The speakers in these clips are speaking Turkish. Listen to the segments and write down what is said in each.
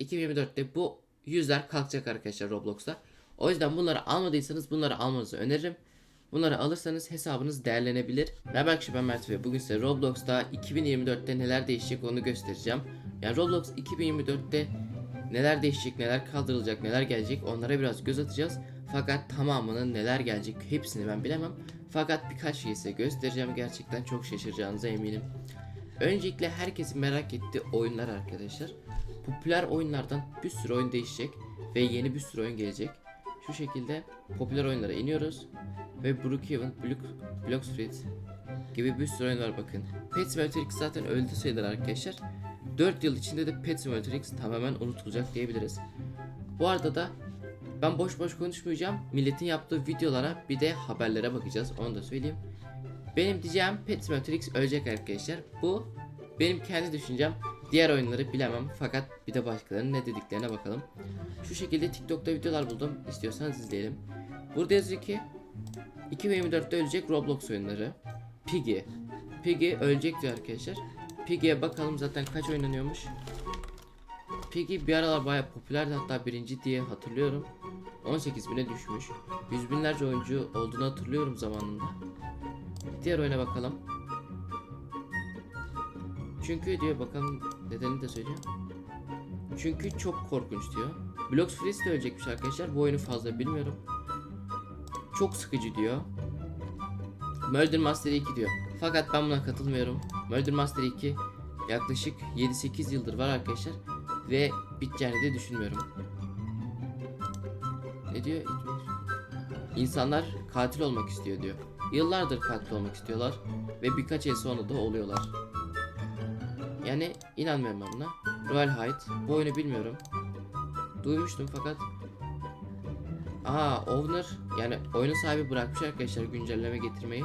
2024'te bu yüzler kalkacak arkadaşlar Roblox'ta. O yüzden bunları almadıysanız bunları almanızı öneririm. Bunları alırsanız hesabınız değerlenebilir. Merhaba arkadaşlar ben Mert ve bugün size Roblox'ta 2024'te neler değişecek onu göstereceğim. Yani Roblox 2024'te neler değişecek, neler kaldırılacak, neler gelecek onlara biraz göz atacağız. Fakat tamamının neler gelecek hepsini ben bilemem. Fakat birkaç şey size göstereceğim. Gerçekten çok şaşıracağınıza eminim. Öncelikle herkesin merak ettiği oyunlar arkadaşlar. Popüler oyunlardan bir sürü oyun değişecek ve yeni bir sürü oyun gelecek. Şu şekilde popüler oyunlara iniyoruz ve Brookhaven, Block, Bloxfruit gibi bir sürü oyun var bakın. Pet Simulator X zaten öldü sayılır arkadaşlar. 4 yıl içinde de Pet Simulator tamamen unutulacak diyebiliriz. Bu arada da ben boş boş konuşmayacağım. Milletin yaptığı videolara bir de haberlere bakacağız. Onu da söyleyeyim. Benim diyeceğim Pet Simulator X ölecek arkadaşlar. Bu benim kendi düşüncem. Diğer oyunları bilemem fakat bir de başkalarının ne dediklerine bakalım. Şu şekilde TikTok'ta videolar buldum. İstiyorsanız izleyelim. Burada yazıyor ki 2024'te ölecek Roblox oyunları. Piggy. Piggy ölecek diyor arkadaşlar. Piggy'ye bakalım zaten kaç oynanıyormuş. Piggy bir aralar bayağı popülerdi hatta birinci diye hatırlıyorum. 18 bine düşmüş. Yüz binlerce oyuncu olduğunu hatırlıyorum zamanında. Diğer oyuna bakalım. Çünkü diyor bakalım nedenini de söyleyeyim. Çünkü çok korkunç diyor. Blox Freeze de ölecekmiş arkadaşlar. Bu oyunu fazla bilmiyorum. Çok sıkıcı diyor. Murder Master 2 diyor. Fakat ben buna katılmıyorum. Murder Master 2 yaklaşık 7-8 yıldır var arkadaşlar. Ve biteceğini de düşünmüyorum. Ne diyor? İnsanlar katil olmak istiyor diyor. Yıllardır katil olmak istiyorlar ve birkaç el sonra da oluyorlar. Yani inanmıyorum ben buna. Royal Height. Bu oyunu bilmiyorum. Duymuştum fakat Aa owner yani oyunun sahibi bırakmış arkadaşlar güncelleme getirmeyi.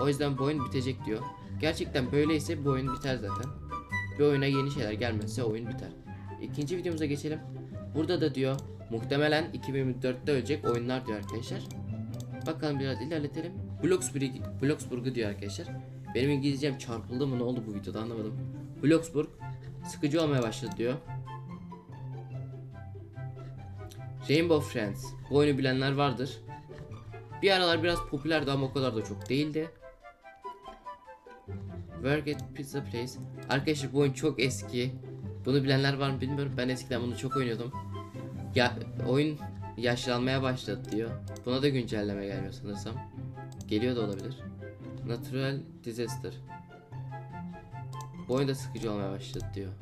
O yüzden bu oyun bitecek diyor. Gerçekten böyleyse bu oyun biter zaten. Bir oyuna yeni şeyler gelmezse oyun biter. İkinci videomuza geçelim. Burada da diyor muhtemelen 2024'te ölecek oyunlar diyor arkadaşlar. Bakalım biraz ilerletelim. Bloxburg, Bloxburg'u diyor arkadaşlar. Benim İngilizcem çarpıldı mı ne oldu bu videoda anlamadım. Bloxburg sıkıcı olmaya başladı diyor. Rainbow Friends. Bu oyunu bilenler vardır. Bir aralar biraz popülerdi ama o kadar da çok değildi. Work at Pizza Place. Arkadaşlar bu oyun çok eski. Bunu bilenler var mı bilmiyorum. Ben eskiden bunu çok oynuyordum. Ya oyun yaşlanmaya başladı diyor. Buna da güncelleme gelmiyor sanırsam. Geliyor da olabilir. Natural Disaster. Bu oyun da sıkıcı olmaya başladı diyor.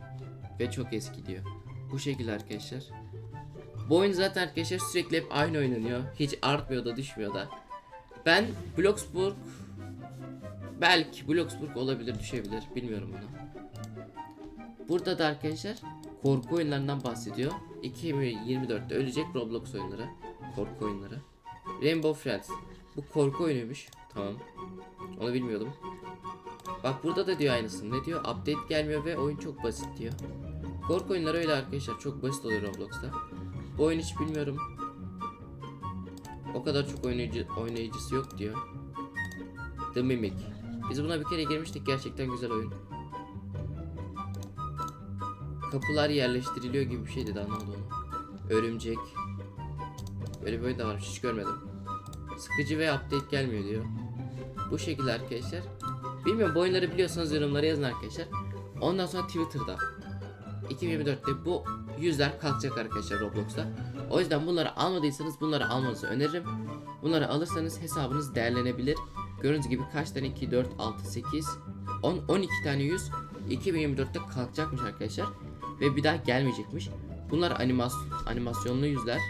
Ve çok eski diyor. Bu şekilde arkadaşlar. Bu oyun zaten arkadaşlar sürekli hep aynı oynanıyor. Hiç artmıyor da düşmüyor da. Ben Bloxburg belki Bloxburg olabilir düşebilir bilmiyorum bunu. Burada da arkadaşlar korku oyunlarından bahsediyor. 2024'te ölecek Roblox oyunları. Korku oyunları. Rainbow Friends. Bu korku oyunuymuş. Tamam. Onu bilmiyordum. Bak burada da diyor aynısını. Ne diyor? Update gelmiyor ve oyun çok basit diyor. Korku oyunları öyle arkadaşlar. Çok basit oluyor Roblox'ta. Bu oyunu hiç bilmiyorum. O kadar çok oynayıcı, oynayıcısı yok diyor. The Mimic. Biz buna bir kere girmiştik. Gerçekten güzel oyun. Kapılar yerleştiriliyor gibi bir şeydi daha ne oldu onu. Örümcek. Böyle bir oyun da varmış hiç görmedim. Sıkıcı ve update gelmiyor diyor. Bu şekilde arkadaşlar. Bilmiyorum bu oyunları biliyorsanız yorumlara yazın arkadaşlar. Ondan sonra Twitter'da 2024'te bu yüzler kalkacak arkadaşlar Roblox'ta. O yüzden bunları almadıysanız bunları almanızı öneririm. Bunları alırsanız hesabınız değerlenebilir. Gördüğünüz gibi kaç tane 2, 4, 6, 8, 10, 12 tane yüz 2024'te kalkacakmış arkadaşlar. Ve bir daha gelmeyecekmiş. Bunlar animas animasyonlu yüzler.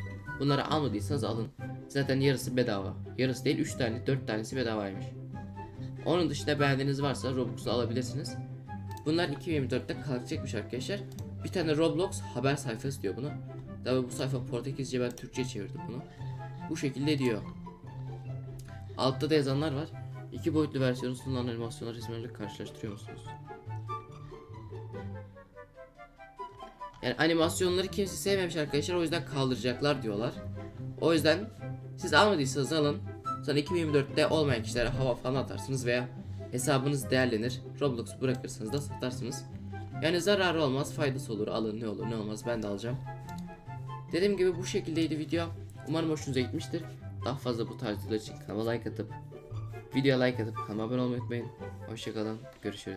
Bunları almadıysanız alın. Zaten yarısı bedava. Yarısı değil 3 tane 4 tanesi bedavaymış. Onun dışında beğendiğiniz varsa Roblox'u alabilirsiniz. Bunlar 2024'te kalkacakmış arkadaşlar. Bir tane Roblox haber sayfası diyor bunu. Tabi bu sayfa Portekizce ben Türkçe çevirdim bunu. Bu şekilde diyor. Altta da yazanlar var. İki boyutlu versiyonu sunulan animasyonlar resimlerle karşılaştırıyor musunuz? Yani animasyonları kimse sevmemiş arkadaşlar o yüzden kaldıracaklar diyorlar. O yüzden siz almadıysanız alın. Sonra 2024'te olmayan kişilere hava falan atarsınız veya hesabınız değerlenir. Roblox bırakırsanız da satarsınız. Yani zararı olmaz faydası olur alın ne olur ne olmaz ben de alacağım. Dediğim gibi bu şekildeydi video. Umarım hoşunuza gitmiştir. Daha fazla bu tarz videolar için kanala like atıp videoya like atıp kanalıma abone olmayı unutmayın. Hoşçakalın görüşürüz.